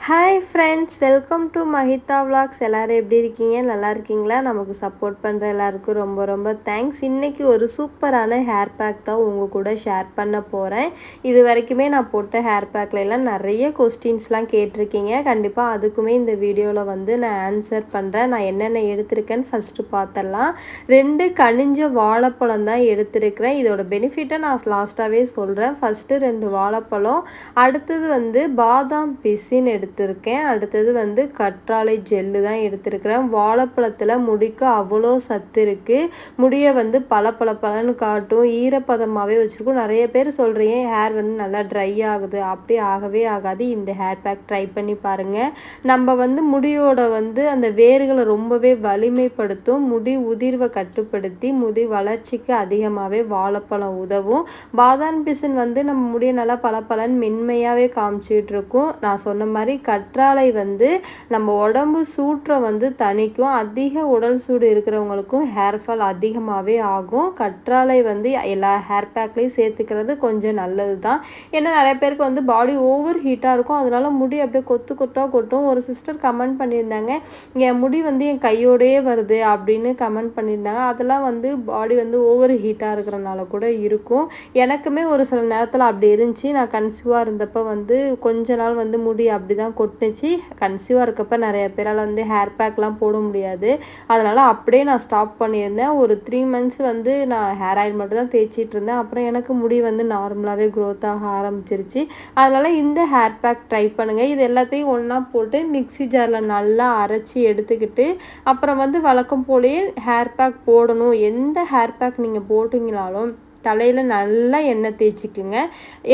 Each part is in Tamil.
Hi friends welcome to Mahitha vlogs எல்லோரும் எப்படி இருக்கீங்க? நல்லா இருக்கீங்களா? நமக்கு சப்போர்ட் பண்ணுற எல்லாருக்கும் ரொம்ப ரொம்ப தேங்க்ஸ் இன்றைக்கி ஒரு சூப்பரான ஹேர் பேக் தான் உங்கள் கூட ஷேர் பண்ண போகிறேன் இது வரைக்குமே நான் போட்ட ஹேர் பேக்கில் எல்லாம் நிறைய கொஸ்டின்ஸ்லாம் கேட்டிருக்கீங்க. கண்டிப்பாக அதுக்குமே இந்த வீடியோவில் வந்து நான் ஆன்சர் பண்ணுறேன் நான் என்னென்ன எடுத்திருக்கேன்னு ஃபஸ்ட்டு பார்த்தலாம் ரெண்டு கனிஞ்ச வாழைப்பழம் தான் எடுத்திருக்கிறேன். இதோட பெனிஃபிட்டை நான் லாஸ்ட்டாகவே சொல்கிறேன் ஃபஸ்ட்டு ரெண்டு வாழைப்பழம். அடுத்தது வந்து பாதாம் பிசின்னு எடுத்திருக்கேன். அடுத்தது வந்து கற்றாழை ஜெல்லு தான் எடுத்திருக்கிறேன். வாழைப்பழத்தில் முடிக்கு அவ்வளோ சத்து இருக்குது முடியை வந்து பல பல பலன்னு காட்டும். ஈரப்பதமாகவே வச்சுருக்கும். நிறைய பேர் சொல்கிறீங்க ஹேர் வந்து நல்லா ட்ரை ஆகுது? அப்படி ஆகவே ஆகாது. இந்த ஹேர் பேக் ட்ரை பண்ணி பாருங்கள் நம்ம வந்து முடியோட வந்து அந்த வேர்களை ரொம்பவே வலிமைப்படுத்தும். முடி உதிர்வை கட்டுப்படுத்தி முடி வளர்ச்சிக்கு அதிகமாகவே வாழைப்பழம் உதவும். பாதாம் பிசின் வந்து நம்ம முடியை நல்லா பல பலன் மென்மையாகவே காமிச்சிட்டு இருக்கும். நான் சொன்ன மாதிரி கற்றாழை வந்து நம்ம உடம்பு சூற்றை வந்து தணிக்கும். அதிக உடல் சூடு இருக்கிறவங்களுக்கும் ஹேர் ஃபால் அதிகமாகவே ஆகும். கற்றாழை வந்து எல்லா ஹேர் பேக்லேயும் சேர்த்துக்கிறது கொஞ்சம் நல்லது தான் ஏன்னா நிறைய பேருக்கு வந்து பாடி ஓவர் ஹீட்டாக இருக்கும். அதனால முடி அப்படியே கொத்து கொத்தாக கொட்டும். ஒரு சிஸ்டர் கமெண்ட் பண்ணியிருந்தாங்க என் முடி வந்து என் கையோடையே வருது அப்படின்னு கமெண்ட் பண்ணியிருந்தாங்க. அதெல்லாம் வந்து பாடி வந்து ஓவர் ஹீட்டாக இருக்கிறனால கூட இருக்கும். எனக்குமே ஒரு சில நேரத்தில் அப்படி இருந்துச்சு. நான் கன்சியூவாக இருந்தப்போ வந்து கொஞ்ச நாள் வந்து முடி அப்படி அப்படி தான் கொட்டுச்சு. கன்சீவாக இருக்கப்போ நிறைய பேரால் வந்து ஹேர் பேக்லாம் போட முடியாது. அதனால் அப்படியே நான் ஸ்டாப் பண்ணியிருந்தேன். ஒரு த்ரீ மந்த்ஸ் வந்து நான் ஹேர் ஆயில் மட்டும் தான் தேய்ச்சிட்டு இருந்தேன். அப்புறம் எனக்கு முடி வந்து நார்மலாகவே க்ரோத் ஆக ஆரம்பிச்சிருச்சு. அதனால் இந்த ஹேர் பேக் ட்ரை பண்ணுங்கள் இது எல்லாத்தையும் ஒன்றா போட்டு மிக்சி ஜாரில் நல்லா அரைச்சி எடுத்துக்கிட்டு அப்புறம் வந்து வழக்கம் போலேயே ஹேர் பேக் போடணும். எந்த ஹேர் பேக் நீங்கள் போட்டிங்கனாலும் தலையில் நல்லா எண்ணெய் தேய்ச்சிக்குங்க.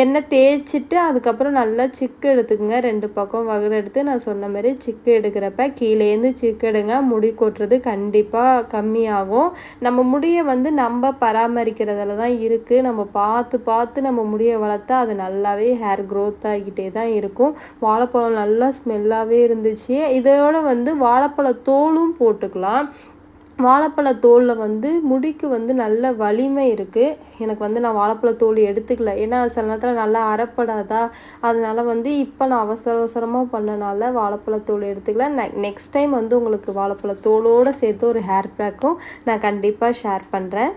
எண்ணெய் தேய்ச்சிட்டு அதுக்கப்புறம் நல்லா சிக்கு எடுத்துக்கோங்க. ரெண்டு பக்கம் வகுடு எடுத்து நான் சொன்ன மாதிரி சிக்கு எடுக்கிறப்ப கீழேருந்து சிக்கு எடுங்க. முடி கொட்டுறது கண்டிப்பாக கம்மியாகும். நம்ம முடியை வந்து நம்ம பராமரிக்கிறதுல தான் இருக்குது நம்ம பார்த்து பார்த்து நம்ம முடியை வளர்த்தா அது நல்லாவே ஹேர் க்ரோத் ஆகிட்டே தான் இருக்கும். வாழைப்பழம் நல்லா ஸ்மெல்லாகவே இருந்துச்சு. இதோட வந்து வாழைப்பழ தோலும் போட்டுக்கலாம். வாழைப்பழ தோலில் வந்து முடிக்கு வந்து நல்ல வலிமை இருக்குது எனக்கு வந்து நான் வாழைப்பழ தோல் எடுத்துக்கல. ஏன்னா சில நேரத்தில் நல்லா அறப்படாதா? அதனால் வந்து இப்போ நான் அவசர அவசரமாக பண்ணனால வாழைப்பழ தோல் எடுத்துக்கல. நெ நெக்ஸ்ட் டைம் வந்து உங்களுக்கு வாழைப்பழ தோலோடு சேர்த்து ஒரு ஹேர் பேக்கும் நான் கண்டிப்பாக ஷேர் பண்ணுறேன்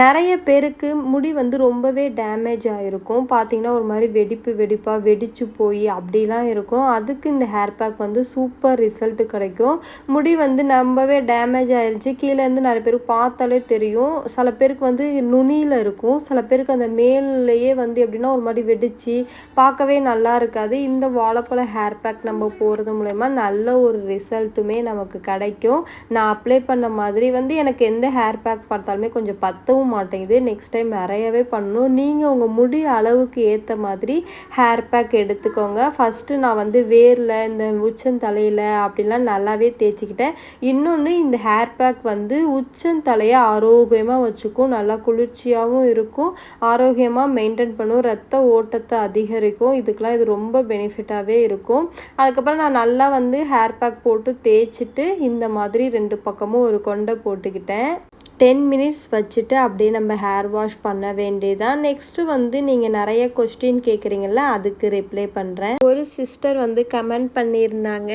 நிறைய பேருக்கு முடி வந்து ரொம்பவே டேமேஜ் ஆகிருக்கும் பார்த்திங்கன்னா ஒரு மாதிரி வெடிப்பு வெடிப்பாக வெடிச்சு போய் அப்படிலாம் இருக்கும். அதுக்கு இந்த ஹேர் பேக் வந்து சூப்பர் ரிசல்ட்டு கிடைக்கும். முடி வந்து ரொம்பவே டேமேஜ் ஆயிடுச்சு கீழேருந்து நிறைய பேருக்கு பார்த்தாலே தெரியும். சில பேருக்கு வந்து நுனியில் இருக்கும். சில பேருக்கு அந்த மேலேயே வந்து எப்படின்னா ஒரு மாதிரி வெடிச்சு பார்க்கவே நல்லா இருக்காது. இந்த வாழைப்பழ ஹேர் பேக் நம்ம போகிறது மூலயமா நல்ல ஒரு ரிசல்ட்டுமே நமக்கு கிடைக்கும். நான் அப்ளை பண்ண மாதிரி வந்து எனக்கு எந்த ஹேர் பேக் பார்த்தாலுமே கொஞ்சம் பத்தவும் போகவும் மாட்டேங்குது. நெக்ஸ்ட் டைம் நிறையவே பண்ணணும் நீங்கள் உங்கள் முடி அளவுக்கு ஏற்ற மாதிரி ஹேர் பேக் எடுத்துக்கோங்க. ஃபஸ்ட்டு நான் வந்து வேரில் இந்த உச்சந்தலையில் அப்படிலாம் நல்லாவே தேய்ச்சிக்கிட்டேன். இன்னொன்று இந்த ஹேர் பேக் வந்து உச்சந்தலையை ஆரோக்கியமாக வச்சுக்கும். நல்லா குளிர்ச்சியாகவும் இருக்கும். ஆரோக்கியமாக மெயின்டைன் பண்ணும். ரத்த ஓட்டத்தை அதிகரிக்கும். இதுக்கெலாம் இது ரொம்ப பெனிஃபிட்டாகவே இருக்கும். அதுக்கப்புறம் நான் நல்லா வந்து ஹேர் பேக் போட்டு தேய்ச்சிட்டு இந்த மாதிரி ரெண்டு பக்கமும் ஒரு கொண்டை போட்டுக்கிட்டேன். டென் மினிட்ஸ் வச்சுட்டு அப்படியே நம்ம ஹேர் வாஷ் பண்ண வேண்டியதான் நெக்ஸ்ட்டு வந்து நீங்கள் நிறைய கொஸ்டின் கேட்குறீங்கள அதுக்கு ரிப்ளை பண்ணுறேன் ஒரு சிஸ்டர் வந்து கமெண்ட் பண்ணியிருந்தாங்க.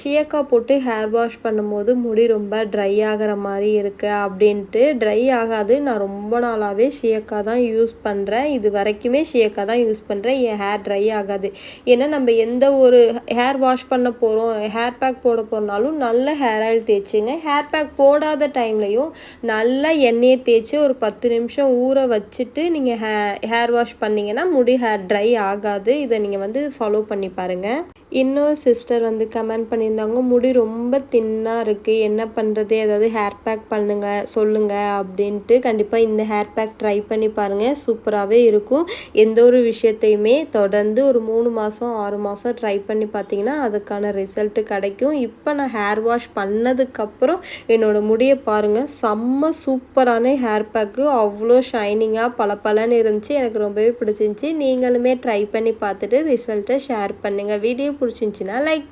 ஷியக்கா போட்டு ஹேர் வாஷ் பண்ணும்போது முடி ரொம்ப ட்ரை ஆகிற மாதிரி இருக்கு அப்படின்ட்டு. ட்ரை ஆகாது. நான் ரொம்ப நாளாகவே ஷியக்கா தான் யூஸ் பண்ணுறேன் இது வரைக்குமே ஷியக்கா தான் யூஸ் பண்ணுறேன் என் ஹேர் ட்ரை ஆகாது. ஏன்னா நம்ம எந்த ஒரு ஹேர் வாஷ் பண்ண போகிறோம் ஹேர் பேக் போட போகிறனாலும் நல்ல ஹேர் ஆயில் தேய்ச்சிங்க. ஹேர் பேக் போடாத டைம்லையும் நல்லா எண்ணெயை தேய்ச்சி ஒரு பத்து நிமிஷம் ஊற வச்சுட்டு நீங்கள் ஹே ஹேர் வாஷ் பண்ணிங்கன்னா முடி ஹேர் ட்ரை ஆகாது. இதை நீங்கள் வந்து ஃபாலோ பண்ணி பாருங்கள் இன்னொரு சிஸ்டர் வந்து கமெண்ட் பண்ணியிருந்தாங்க முடி ரொம்ப தின்னாக இருக்குது என்ன பண்ணுறது ஏதாவது ஹேர் பேக் பண்ணுங்க சொல்லுங்கள் அப்படின்ட்டு. கண்டிப்பாக இந்த ஹேர் பேக் ட்ரை பண்ணி பாருங்கள் சூப்பராகவே இருக்கும். எந்த ஒரு விஷயத்தையுமே தொடர்ந்து ஒரு மூணு மாதம் ஆறு மாதம் ட்ரை பண்ணி பார்த்தீங்கன்னா அதுக்கான ரிசல்ட்டு கிடைக்கும். இப்போ நான் ஹேர் வாஷ் பண்ணதுக்கப்புறம் என்னோடய முடியை பாருங்கள் செம்ம சூப்பரான ஹேர் பேக்கு அவ்வளோ ஷைனிங்காக பல பலன்னு இருந்துச்சு. எனக்கு ரொம்பவே பிடிச்சிருந்துச்சி. நீங்களுமே ட்ரை பண்ணி பார்த்துட்டு ரிசல்ட்டை ஷேர் பண்ணுங்கள் வீடியோ కురిచించిన లైక్